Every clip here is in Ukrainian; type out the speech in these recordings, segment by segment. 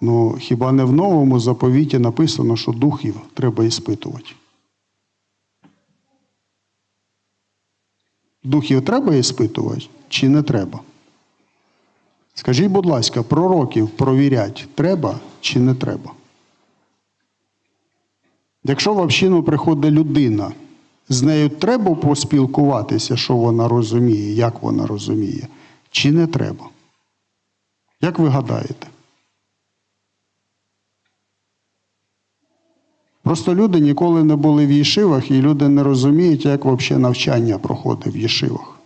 Ну, хіба не в новому заповіті написано, що духів треба іспитувати? Духів треба іспитувати чи не треба? Скажіть, будь ласка, пророків провірять треба чи не треба? Якщо в общину приходить людина, з нею треба поспілкуватися, що вона розуміє, як вона розуміє, чи не треба? Як ви гадаєте? Просто люди ніколи не були в Єшивах, і люди не розуміють, як взагалі навчання проходить в Єшивах.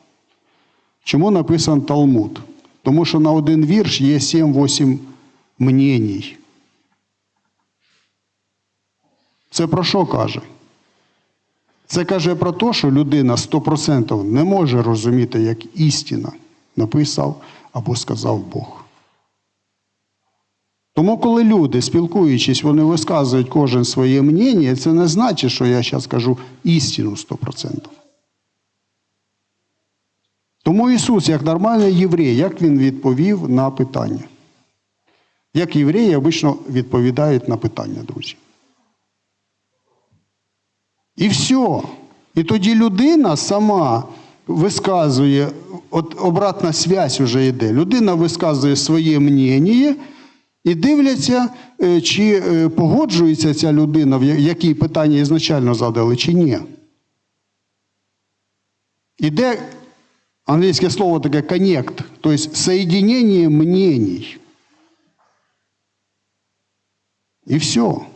Чому написан Талмуд? Тому що на один вірш є 7-8 мненій. Це про що каже? Це каже про те, що людина 100% не може розуміти, як істина написав або сказав Бог. Тому, коли люди, спілкуючись, вони висказують кожен своє мнення, це не значить, що я зараз кажу істину 100%. Тому Ісус, як нормальний єврей, як Він відповів на питання? Як євреї обично відповідають на питання, друзі. І все. І тоді людина сама висказує, от обратна связь вже йде. Людина висказує своє мнення і дивляться, е, чи е, погоджується ця людина, в якій які питання ізначально задали, чи ні. Іде англійське слово таке коннект, тобто соєдинення мнений. І все.